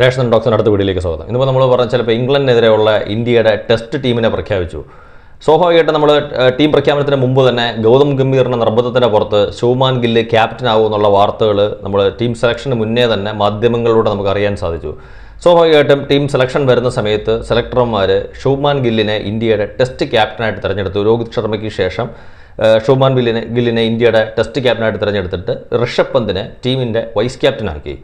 Ration ഡോക്സിന് അടുത്ത വീഡിയോയിലേക്ക് സ്വാഗതം. ഇന്നിപ്പോൾ നമ്മൾ പറഞ്ഞ ചിലപ്പോൾ ഇംഗ്ലണ്ടിനെതിരെയുള്ള ഇന്ത്യയുടെ ടെസ്റ്റ് ടീമിനെ പ്രഖ്യാപിച്ചു. സ്വാഭാവികമായിട്ടും നമ്മൾ ടീം പ്രഖ്യാപനത്തിന് മുമ്പ് തന്നെ ഗൗതം ഗംഭീറിന്റെ നിർബന്ധത്തിന്റെ പുറത്ത് ശുഭ്മാൻ ഗില്ല് ക്യാപ്റ്റൻ ആകും എന്നുള്ള വാർത്തകൾ നമ്മൾ ടീം സെലക്ഷന് മുന്നേ തന്നെ മാധ്യമങ്ങളിലൂടെ നമുക്ക് അറിയാൻ സാധിച്ചു. സ്വാഭാവികമായിട്ടും ടീം സെലക്ഷൻ വരുന്ന സമയത്ത് സെലക്ടർമാർ ശുഭ്മാൻ ഗില്ലിനെ ഇന്ത്യയുടെ ടെസ്റ്റ് ക്യാപ്റ്റനായിട്ട് തിരഞ്ഞെടുത്തു. രോഹിത് ശർമ്മയ്ക്ക് ശേഷം ഷുമാൻ ഗില്ലിനെ ഗില്ലിനെ ഇന്ത്യയുടെ ടെസ്റ്റ് ക്യാപ്റ്റനായിട്ട് തിരഞ്ഞെടുത്തിട്ട് ഋഷഭ് പന്തിനെ ടീമിന്റെ വൈസ് ക്യാപ്റ്റനാക്കി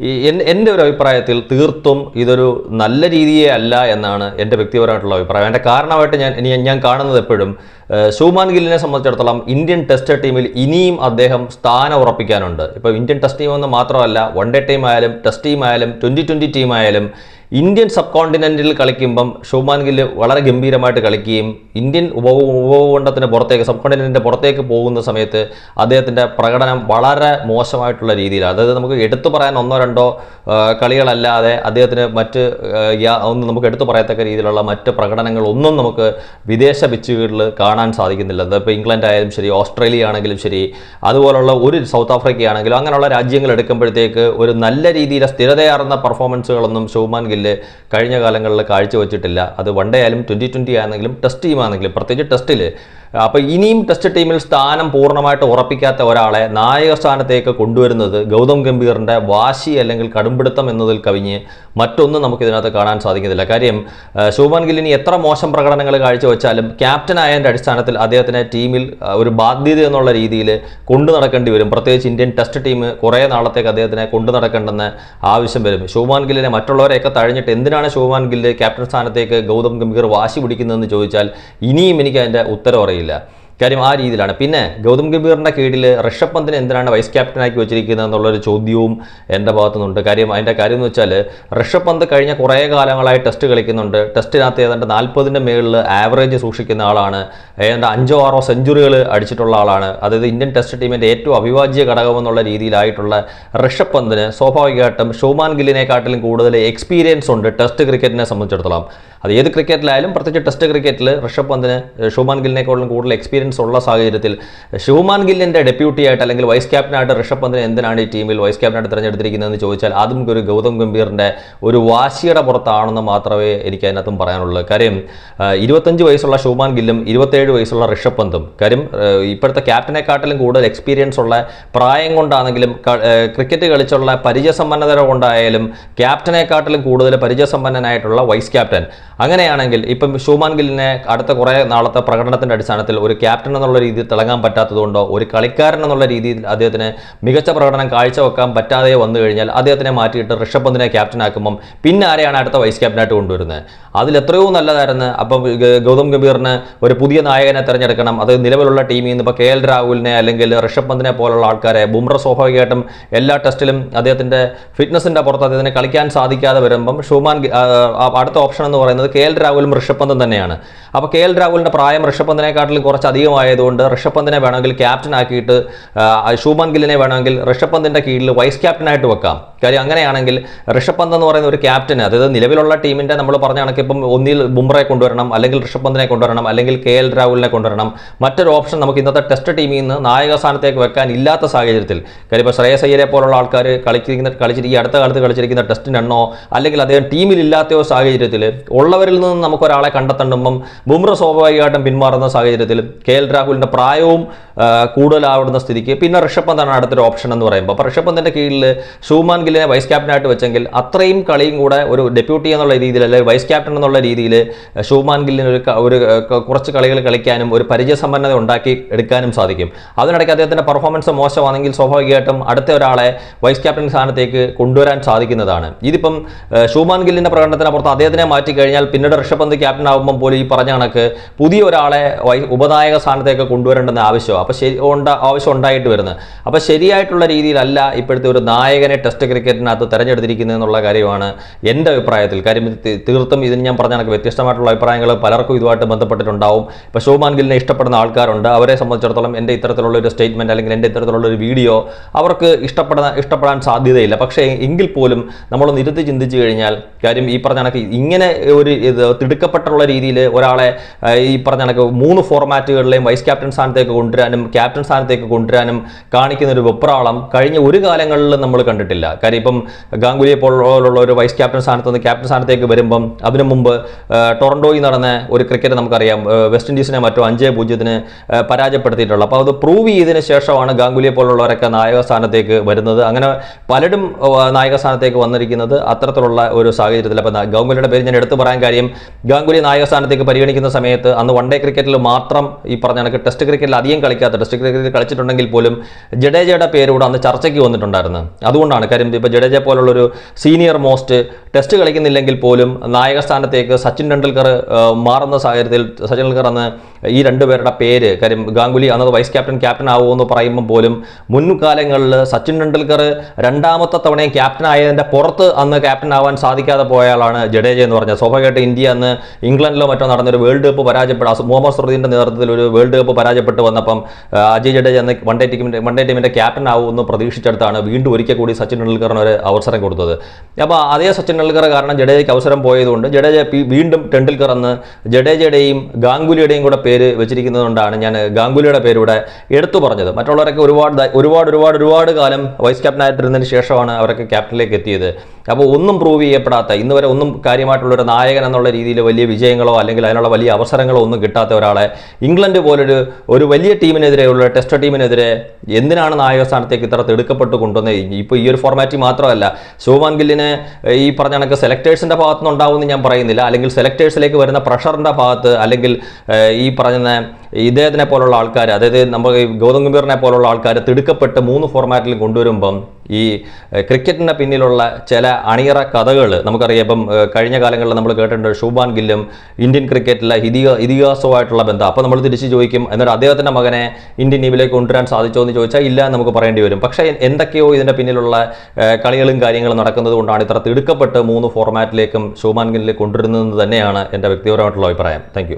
എന്റെ ഒരു അഭിപ്രായത്തിൽ തീർത്തും ഇതൊരു നല്ല രീതിയെ അല്ല എന്നാണ് എന്റെ വ്യക്തിപരമായിട്ടുള്ള അഭിപ്രായം. എന്റെ കാരണമായിട്ട് ഞാൻ ഇനി ഞാൻ കാണുന്നത് എപ്പോഴും ശുമാൻ ഗില്ലിനെ സംബന്ധിച്ചിടത്തോളം ഇന്ത്യൻ ടെസ്റ്റ് ടീമിൽ ഇനിയും അദ്ദേഹം സ്ഥാനം ഉറപ്പിക്കാനുണ്ട്. ഇപ്പോൾ ഇന്ത്യൻ ടെസ്റ്റ് ടീം എന്ന് മാത്രമല്ല വൺ ഡേ ടീം ആയാലും ടെസ്റ്റ് ടീം ആയാലും ട്വന്റി ട്വന്റി ടീം ആയാലും ഇന്ത്യൻ സബ് കോണ്ടിനെന്റിൽ കളിക്കുമ്പം ശുഭ്മാൻ ഗില്ല് വളരെ ഗംഭീരമായിട്ട് കളിക്കുകയും ഇന്ത്യൻ ഉപ ഉപഭൂഖണ്ഡത്തിന് പുറത്തേക്ക് സബ് കോണ്ടിനെന്റിന്റെ പുറത്തേക്ക് പോകുന്ന സമയത്ത് അദ്ദേഹത്തിന്റെ പ്രകടനം വളരെ മോശമായിട്ടുള്ള രീതിയിലാണ്. അതായത് നമുക്ക് എടുത്തു പറയാൻ ഒന്നോ രണ്ടോ കളികളല്ലാതെ അദ്ദേഹത്തിന് മറ്റ് ഒന്നും നമുക്ക് എടുത്തു പറയത്തക്ക രീതിയിലുള്ള മറ്റ് പ്രകടനങ്ങളൊന്നും നമുക്ക് വിദേശ പിച്ചുകളിൽ കാണാൻ സാധിക്കുന്നില്ല. അതിപ്പോൾ ഇംഗ്ലണ്ട് ആയാലും ശരി ഓസ്ട്രേലിയ ആണെങ്കിലും ശരി അതുപോലുള്ള ഒരു സൗത്ത് ആഫ്രിക്ക ആണെങ്കിലും അങ്ങനെയുള്ള രാജ്യങ്ങൾ എടുക്കുമ്പോഴത്തേക്ക് ഒരു നല്ല രീതിയിലെ സ്ഥിരതയാർന്ന പെർഫോമൻസുകളൊന്നും ശുഭ്മാൻ ഗില്ല് കഴിഞ്ഞ കാലങ്ങളിൽ കാഴ്ചവെച്ചിട്ടില്ല അത് വൺ ഡേ ആയാലും ട്വന്റി ട്വന്റി ആണെങ്കിലും ടെസ്റ്റ് ടീമാണെങ്കിലും പ്രത്യേകിച്ച് ടെസ്റ്റിൽ അപ്പോൾ ഇനിയും ടെസ്റ്റ് ടീമിൽ സ്ഥാനം പൂർണമായിട്ട് ഉറപ്പിക്കാത്ത ഒരാളെ നായക സ്ഥാനത്തേക്ക് കൊണ്ടുവരുന്നത് ഗൗതം ഗംഭീറിന്റെ വാശി അല്ലെങ്കിൽ കടുംപിടുത്തം എന്നതിൽ കവിഞ്ഞ് മറ്റൊന്നും നമുക്ക് ഇതിനകത്ത് കാണാൻ സാധിക്കുന്നില്ല. കാര്യം ഗില്ലിനി ഗില്ലിന് എത്ര മോശം പ്രകടനങ്ങൾ കാഴ്ചവെച്ചാലും ക്യാപ്റ്റൻ ആയതിന്റെ അടിസ്ഥാനത്തിൽ അദ്ദേഹത്തിനെ ടീമിൽ ഒരു ബാധ്യത എന്നുള്ള രീതിയിൽ കൊണ്ടു നടക്കേണ്ടി വരും. പ്രത്യേകിച്ച് ഇന്ത്യൻ ടെസ്റ്റ് ടീം കുറേ നാളത്തേക്ക് അദ്ദേഹത്തിനെ കൊണ്ടു നടക്കേണ്ടെന്ന് ആവശ്യം വരും. ശുഭ്മാൻ ഗില്ലിനെ മറ്റുള്ളവരെയൊക്കെ തഴഞ്ഞിട്ട് എന്തിനാണ് ശുഭ്മാൻ ഗില്ല് ക്യാപ്റ്റൻ സ്ഥാനത്തേക്ക് ഗൗതം ഗംഭീർ വാശി പിടിക്കുന്നതെന്ന് ചോദിച്ചാൽ ഇനിയും എനിക്ക് അതിന്റെ ഉത്തരം അറിയില്ല жителя – കാര്യം ആ രീതിയിലാണ്. പിന്നെ ഗൗതം ഗംഭീറിന്റെ കീഴിൽ ഋഷഭ് പന്തിനെ എന്തിനാണ് വൈസ് ക്യാപ്റ്റനാക്കി വെച്ചിരിക്കുന്നത് എന്നുള്ളൊരു ചോദ്യവും എന്റെ ഭാഗത്തുനിന്നുണ്ട്. കാര്യം അതിന്റെ കാര്യം എന്ന് വെച്ചാൽ ഋഷഭ് പന്ത് കഴിഞ്ഞ കുറേ കാലങ്ങളായി ടെസ്റ്റ് കളിക്കുന്നുണ്ട്. ടെസ്റ്റിനകത്ത് ഏതാണ്ട് നാൽപ്പതിന്റെ മേളിൽ ആവറേജ് സൂക്ഷിക്കുന്ന ആളാണ്. ഏതാണ്ട് അഞ്ചോ ആറോ സെഞ്ചുറികൾ അടിച്ചിട്ടുള്ള ആളാണ്. അതായത് ഇന്ത്യൻ ടെസ്റ്റ് ടീമിന്റെ ഏറ്റവും അവിഭാജ്യ ഘടകമെന്നുള്ള രീതിയിലായിട്ടുള്ള ഋഷഭ് പന്തിന് സ്വാഭാവികമായിട്ടും ഷോമാൻ ഗില്ലിനെക്കാട്ടിലും കൂടുതൽ എക്സ്പീരിയൻസ് ഉണ്ട് ടെസ്റ്റ് ക്രിക്കറ്റിനെ സംബന്ധിച്ചിടത്തോളം. അത് ഏത് ക്രിക്കറ്റിലായാലും പ്രത്യേകിച്ച് ടെസ്റ്റ് ക്രിക്കറ്റിൽ ഋഷഭ് പന്തിന് ഷോമാൻ ഗില്ലിനെക്കാളും കൂടുതൽ എക്സ്പീരിയൻസ് ഉള്ള സാഹചര്യത്തിൽ ശിവമാൻ ഗില്ലിന്റെ ഡെപ്യൂട്ടി ആയിട്ട് അല്ലെങ്കിൽ വൈസ് ക്യാപ്റ്റനായിട്ട് ഋഷഭ് പന്തിനെ എന്തിനാണ് ഈ ടീമിൽ വൈസ് ക്യാപ്റ്റനായിട്ട് തിരഞ്ഞെടുത്തിരിക്കുന്നതെന്ന് ചോദിച്ചാൽ ആദ്യം ഒരു ഗൗതം ഗംഭീറിന്റെ ഒരു വാശിയുടെ പുറത്താണെന്ന് മാത്രമേ എനിക്ക് അതിനകത്തും പറയാനുള്ളൂ. കാര്യം ഇരുപത്തഞ്ച് വയസ്സുള്ള ശിവമാൻ ഗില്ലും ഇരുപത്തേഴ് വയസ്സുള്ള ഋഷഭ് പന്തും കാര്യം ഇപ്പോഴത്തെ ക്യാപ്റ്റനെക്കാട്ടിലും കൂടുതൽ എക്സ്പീരിയൻസ് ഉള്ള പ്രായം കൊണ്ടാണെങ്കിലും ക്രിക്കറ്റ് കളിച്ചുള്ള പരിചയസമ്പന്നത കൊണ്ടായാലും ക്യാപ്റ്റനെക്കാട്ടിലും കൂടുതൽ പരിചയസമ്പന്നനായിട്ടുള്ള വൈസ് ക്യാപ്റ്റൻ അങ്ങനെയാണെങ്കിൽ ഇപ്പം ഷൂമാൻ ഗില്ലിനെ അടുത്ത കുറേ നാളത്തെ പ്രകടനത്തിന്റെ അടിസ്ഥാനത്തിൽ ഒരു ക്യാപ്റ്റൻ എന്നുള്ള രീതിയിൽ തിളങ്ങാൻ പറ്റാത്തതുകൊണ്ടോ ഒരു കളിക്കാരൻ എന്നുള്ള രീതിയിൽ അദ്ദേഹത്തിന് മികച്ച പ്രകടനം കാഴ്ചവെക്കാൻ പറ്റാതെ വന്നു കഴിഞ്ഞാൽ അദ്ദേഹത്തിനെ മാറ്റിയിട്ട് ഋഷഭ് പന്തിനെ ക്യാപ്റ്റനാക്കുമ്പം പിന്നെ ആരെയാണ് അടുത്ത വൈസ് ക്യാപ്റ്റനായിട്ട് കൊണ്ടുവരുന്നത്? അതിൽ എത്രയോ നല്ലതായിരുന്നു. അപ്പം ഗൗതം ഗംഭീറിന് ഒരു പുതിയ നായകനെ തിരഞ്ഞെടുക്കണം. അത് നിലവിലുള്ള ടീമിൽ നിന്ന് ഇപ്പോൾ കെ എൽ രാഹുലിനെ അല്ലെങ്കിൽ ഋഷഭ് പന്തിനെ പോലുള്ള ആൾക്കാരെ ബുംറ സ്വാഭാവികമായിട്ടും എല്ലാ ടെസ്റ്റിലും അദ്ദേഹത്തിന്റെ ഫിറ്റ്നസിന്റെ പുറത്ത് അദ്ദേഹത്തിന് കളിക്കാൻ സാധിക്കാതെ വരുമ്പം ഷുമാൻ അടുത്ത ഓപ്ഷൻ എന്ന് പറയുന്നത് കെ എൽ രാഹുലും ഋഷഭ് പന്തും തന്നെയാണ്. അപ്പോൾ കെ എൽ രാഹുലിന്റെ പ്രായം ഋഷഭ് പന്തിനെക്കാട്ടിലും കുറച്ച് അധികമായതുകൊണ്ട് ഋഷഭ് പന്തിനെ വേണമെങ്കിൽ ക്യാപ്റ്റൻ ആക്കിയിട്ട് ശുഭൻ ഗില്ലിനെ വേണമെങ്കിൽ ഋഷഭ് പന്തിന്റെ കീഴിൽ വൈസ് ക്യാപ്റ്റനായിട്ട് വെക്കാം. കാര്യം അങ്ങനെയാണെങ്കിൽ ഋഷഭ് പന്ത് എന്ന് പറയുന്ന ഒരു ക്യാപ്റ്റന് അതായത് നിലവിലുള്ള ടീമിന്റെ നമ്മൾ പറഞ്ഞ കണക്ക് ഇപ്പം ഒന്നിൽ ബുംറയെ കൊണ്ടുവരണം അല്ലെങ്കിൽ ഋഷഭ് പന്തിനെ കൊണ്ടുവരണം അല്ലെങ്കിൽ കെ എൽ രാഹുലിനെ കൊണ്ടുവരണം മറ്റൊരു ഓപ്ഷൻ നമുക്ക് ഇന്നത്തെ ടെസ്റ്റ് ടീമിൽ നിന്ന് നായക സ്ഥാനത്തേക്ക് വെക്കാൻ ഇല്ലാത്ത സാഹചര്യത്തിൽ. കാര്യം ഇപ്പോൾ ശ്രേയസ് അയ്യരെ പോലുള്ള ആൾക്കാർ കളിച്ചിരിക്കുന്ന കളിച്ചിരി ഈ അടുത്ത കാലത്ത് കളിച്ചിരിക്കുന്ന ടെസ്റ്റിനെണ്ണോ അല്ലെങ്കിൽ അദ്ദേഹം ടീമിൽ ടീമിലില്ലാത്തയോ സാഹചര്യത്തിൽ ഉള്ളവരിൽ നിന്ന് നമുക്ക് ഒരാളെ കണ്ടെത്തണ്ടുമ്പം ബുംറ സ്വാഭാവികമായിട്ടും പിന്മാറുന്ന സാഹചര്യത്തിൽ കെ എൽ രാഹുലിന്റെ പ്രായവും കൂടുതലാവുന്ന സ്ഥിതിക്ക് പിന്നെ ഋഷഭ് പന്താണ് അടുത്തൊരു ഓപ്ഷൻ എന്ന് പറയുമ്പോൾ അപ്പോൾ ഋഷഭ് പന്തിന്റെ കീഴിൽ ഷൂമാൻ ഗില്ലിനെ വൈസ് ക്യാപ്റ്റനായിട്ട് വെച്ചെങ്കിൽ അത്രയും കളിയും കൂടെ ഒരു ഡെപ്യൂട്ടി എന്നുള്ള രീതിയിൽ അല്ലെങ്കിൽ വൈസ് ക്യാപ്റ്റൻ എന്നുള്ള രീതിയിൽ ഷൂമാൻ ഗില്ലിന് ഒരു ഒരു കുറച്ച് കളികൾ കളിക്കാനും ഒരു പരിചയസമ്പന്നത ഉണ്ടാക്കി എടുക്കാനും സാധിക്കും. അതിനിടയ്ക്ക് അദ്ദേഹത്തിന്റെ പെർഫോമൻസ് മോശമാണെങ്കിൽ സ്വാഭാവികമായിട്ടും അടുത്ത ഒരാളെ വൈസ് ക്യാപ്റ്റൻ സ്ഥാനത്തേക്ക് കൊണ്ടുവരാൻ സാധിക്കുന്നതാണ്. ഇതിപ്പം ഷൂമാൻ ഗില്ലിന്റെ പ്രകടനത്തിന് പുറത്ത് അദ്ദേഹത്തിനെ മാറ്റി കഴിഞ്ഞാൽ പിന്നീട് ഋഷഭ് പന്ത് ക്യാപ്റ്റൻ ആകുമ്പോൾ പോലും ഈ പറഞ്ഞ കണക്ക് പുതിയ ഒരാളെ ഉപനായക സ്ഥാനത്തേക്ക് കൊണ്ടുവരേണ്ടെന്ന് ആവശ്യമാണ് അപ്പോൾ ശരി ആവശ്യം ഉണ്ടായിട്ട് വരുന്നത് അപ്പോൾ ശരിയായിട്ടുള്ള രീതിയിലല്ല ഇപ്പോഴത്തെ ഒരു നായകനെ ടെസ്റ്റ് ക്രിക്കറ്റിനകത്ത് തെരഞ്ഞെടുത്തിരിക്കുന്നത് എന്നുള്ള കാര്യമാണ് എന്റെ അഭിപ്രായത്തിൽ. കാര്യം തീർത്തും ഇതിന് ഞാൻ പറഞ്ഞ കണക്ക് വ്യത്യസ്തമായിട്ടുള്ള അഭിപ്രായങ്ങൾ പലർക്കും ഇതുമായിട്ട് ബന്ധപ്പെട്ടിട്ടുണ്ടാവും. ഇപ്പോൾ ഷോമാൻ ഗില്ലിനെ ഇഷ്ടപ്പെടുന്ന ആൾക്കാരുണ്ട്. അവരെ സംബന്ധിച്ചിടത്തോളം എന്റെ ഇത്തരത്തിലുള്ള ഒരു സ്റ്റേറ്റ്മെന്റ് അല്ലെങ്കിൽ എന്റെ ഇത്തരത്തിലുള്ള ഒരു വീഡിയോ അവർക്ക് ഇഷ്ടപ്പെടുന്ന ഇഷ്ടപ്പെടാൻ സാധ്യതയില്ല. പക്ഷേ എങ്കിൽ പോലും നമ്മളൊന്ന് ഇരുത്തി ചിന്തിച്ചു കഴിഞ്ഞാൽ കാര്യം ഈ പറഞ്ഞ കണക്ക് ഇങ്ങനെ ഒരു ഇത് തിടുക്കപ്പെട്ടുള്ള രീതിയിൽ ഒരാളെ ഈ പറഞ്ഞ കണക്ക് മൂന്ന് ഫോർമാറ്റുകളിലെയും വൈസ് ക്യാപ്റ്റൻ സ്ഥാനത്തേക്ക് കൊണ്ടുവരാനും ക്യാപ്റ്റൻ സ്ഥാനത്തേക്ക് കൊണ്ടുവരാനും കാണിക്കുന്ന ഒരു വെപ്രാളം കഴിഞ്ഞ ഒരു കാലങ്ങളിലും നമ്മൾ കണ്ടിട്ടില്ല. കാര്യം ഇപ്പം ഗാംഗുലിയെ പോലുള്ള ഒരു വൈസ് ക്യാപ്റ്റൻ സ്ഥാനത്ത് നിന്ന് ക്യാപ്റ്റൻ സ്ഥാനത്തേക്ക് വരുമ്പം അതിനു മുമ്പ് ടൊറൻഡോയിൽ നടന്ന ഒരു ക്രിക്കറ്റ് നമുക്കറിയാം. വെസ്റ്റ് ഇൻഡീസിനെ മറ്റോ അഞ്ചേ പൂജ്യത്തിന് പരാജയപ്പെടുത്തിയിട്ടുള്ളൂ അപ്പോൾ അത് പ്രൂവ് ചെയ്തതിന് ശേഷമാണ് ഗാംഗുലിയെ പോലുള്ളവരൊക്കെ നായക സ്ഥാനത്തേക്ക് വരുന്നത്. അങ്ങനെ പലരും നായക സ്ഥാനത്തേക്ക് വന്നിരിക്കുന്നത് അത്തരത്തിലുള്ള ഒരു സാഹചര്യത്തിൽ. അപ്പോൾ ഗാംഗുലിയുടെ പേര് ഞാൻ എടുത്തു പറയാൻ കാര്യം ഗാംഗുലി നായക സ്ഥാനത്തേക്ക് പരിഗണിക്കുന്ന സമയത്ത് അന്ന് വൺ ഡേ ക്രിക്കറ്റിൽ മാത്രം ഈ പറഞ്ഞ കണക്ക് ടെസ്റ്റ് ക്രിക്കറ്റിൽ അധികം കളിക്കാത്ത ടെസ്റ്റ് ക്രിക്കറ്റിൽ കളിച്ചിട്ടുണ്ടെങ്കിൽ പോലും ജഡേജയുടെ പേരോട് അന്ന് ചർച്ചയ്ക്ക് വന്നിട്ടുണ്ടായിരുന്നു. അതുകൊണ്ടാണ് കാര്യം ഇപ്പോൾ ജഡേജ പോലുള്ളൊരു സീനിയർ മോസ്റ്റ് ടെസ്റ്റ് കളിക്കുന്നില്ലെങ്കിൽ പോലും നായക സ്ഥാനത്തേക്ക് സച്ചിൻ ടെണ്ടുൽക്കർ മാറുന്ന സാഹചര്യത്തിൽ സച്ചിൻ ടെണ്ടുൽക്കർ അന്ന് ഈ രണ്ടുപേരുടെ പേര് കാര്യം ഗാംഗുലി അന്നത് വൈസ് ക്യാപ്റ്റൻ ക്യാപ്റ്റൻ ആവുമെന്ന് പറയുമ്പോൾ പോലും മുൻകാലങ്ങളിൽ സച്ചിൻ ടെണ്ടുൽക്കർ രണ്ടാമത്തെ തവണയും ക്യാപ്റ്റൻ ആയതിന്റെ പുറത്ത് അന്ന് ക്യാപ്റ്റൻ ആവാൻ സാധിക്കാതെ പോയ ആളാണ് ജഡേജ എന്ന് പറഞ്ഞത്. സ്വാഭാവികമായിട്ട് ഇന്ത്യ അന്ന് ഇംഗ്ലണ്ടിലോ മറ്റോ നടന്നൊരു വേൾഡ് കപ്പ് പരാജയപ്പെട്ട മുഹമ്മദ് സുറദീന്റെ നേതൃത്വത്തിൽ ഒരു വേൾഡ് കപ്പ് പരാജയപ്പെട്ട് വന്നപ്പം അജയ് ജഡേജ അന്ന് വൺ ഡേ ടീമിന്റെ വൺ ഡേ ടീമിന്റെ ക്യാപ്റ്റൻ ആവുമെന്ന് പ്രതീക്ഷിച്ചെടുത്താണ് വീണ്ടും ഒരിക്കൽ കൂടി സച്ചിൻ ടെണ്ടുൽക്കറിന് ഒരു അവസരം കൊടുത്തത്. അപ്പോൾ അതേ സച്ചിൻ ടെണ്ടുൽക്കർ കാരണം ജഡേജയ്ക്ക് അവസരം പോയതുകൊണ്ട് ജഡേജ വീണ്ടും ടെണ്ടുൽക്കർ എന്ന് ജഡേജയുടെയും ഗാംഗുലിയുടെയും കൂടെ പേര് വെച്ചിരിക്കുന്നതുകൊണ്ടാണ് ഞാൻ ഗാംഗുലിയുടെ പേരിവിടെ എടുത്തു പറഞ്ഞത്. മറ്റുള്ളവരൊക്കെ ഒരുപാട് ഒരുപാട് ഒരുപാട് ഒരുപാട് കാലം വൈസ് ക്യാപ്റ്റനായിട്ടിരുന്നതിന് ശേഷമാണ് അവരൊക്കെ ക്യാപ്റ്റനിലേക്ക് എത്തിയത്. അപ്പോൾ ഒന്നും പ്രൂവ് ചെയ്യപ്പെടാത്ത ഇന്ന് വരെ ഒന്നും കാര്യമായിട്ടുള്ള ഒരു നായകൻ എന്നുള്ള രീതിയിൽ വലിയ വിജയങ്ങളോ അല്ലെങ്കിൽ അതിനുള്ള വലിയ അവസരങ്ങളോ ഒന്നും കിട്ടാത്ത ഒരാളെ ഇംഗ്ലണ്ട് പോലൊരു ഒരു വലിയ ടീമിനെതിരെയുള്ള ടെസ്റ്റ് ടീമിനെതിരെ എന്തിനാണ് നായക സ്ഥാനത്തേക്ക് ഇത്ര തിടുക്കപ്പെട്ട് കൊണ്ടുവന്നത് ഇപ്പോൾ ഈ ഒരു ഫോർമാറ്റിൽ മാത്രമല്ല ശോഭാൻ ഗില്ലിനെ ഈ പറഞ്ഞ കണക്ക് സെലക്ടേഴ്സിന്റെ ഭാഗത്തു ഉണ്ടാവുമെന്ന് ഞാൻ പറയുന്നില്ല. അല്ലെങ്കിൽ സെലക്ടേഴ്സിലേക്ക് വരുന്ന പ്രഷറിന്റെ ഭാഗത്ത് അല്ലെങ്കിൽ ഈ പറഞ്ഞ ഇദ്ദേഹത്തിനെ പോലുള്ള ആൾക്കാർ അതായത് നമ്മൾ ഗൗതം ഗംഭീറിനെ പോലുള്ള ആൾക്കാർ തിടുക്കപ്പെട്ട് മൂന്ന് ഫോർമാറ്റിൽ കൊണ്ടുവരുമ്പം ഈ ക്രിക്കറ്റിന്റെ പിന്നിലുള്ള ചില അണിയറ കഥകൾ നമുക്കറിയാം. ഇപ്പം കഴിഞ്ഞ കാലങ്ങളിൽ നമ്മൾ കേട്ടിട്ടുണ്ട് ഷൂബാൻ ഗില്ലും ഇന്ത്യൻ ക്രിക്കറ്റിലെ ഇതിഹാ ഇതിഹാസവുമായിട്ടുള്ള ബന്ധം. അപ്പോൾ നമ്മൾ തിരിച്ച് ചോദിക്കും എന്നിട്ട് അദ്ദേഹത്തിന്റെ മകനെ ഇന്ത്യൻ ടീമിലേക്ക് കൊണ്ടുവരാൻ സാധിച്ചോ എന്ന് ചോദിച്ചാൽ ഇല്ല എന്ന് നമുക്ക് പറയേണ്ടി വരും. പക്ഷേ എന്തൊക്കെയോ ഇതിന്റെ പിന്നിലുള്ള കളികളും കാര്യങ്ങളും നടക്കുന്നത് കൊണ്ടാണ് ഇത്ര തിടുക്കപ്പെട്ട് മൂന്ന് ഫോർമാറ്റിലേക്കും ഷൂബാൻ ഗില്ലിലേക്ക് കൊണ്ടുവരുന്നതെന്ന് തന്നെയാണ് എന്റെ വ്യക്തിപരമായിട്ടുള്ള അഭിപ്രായം. താങ്ക്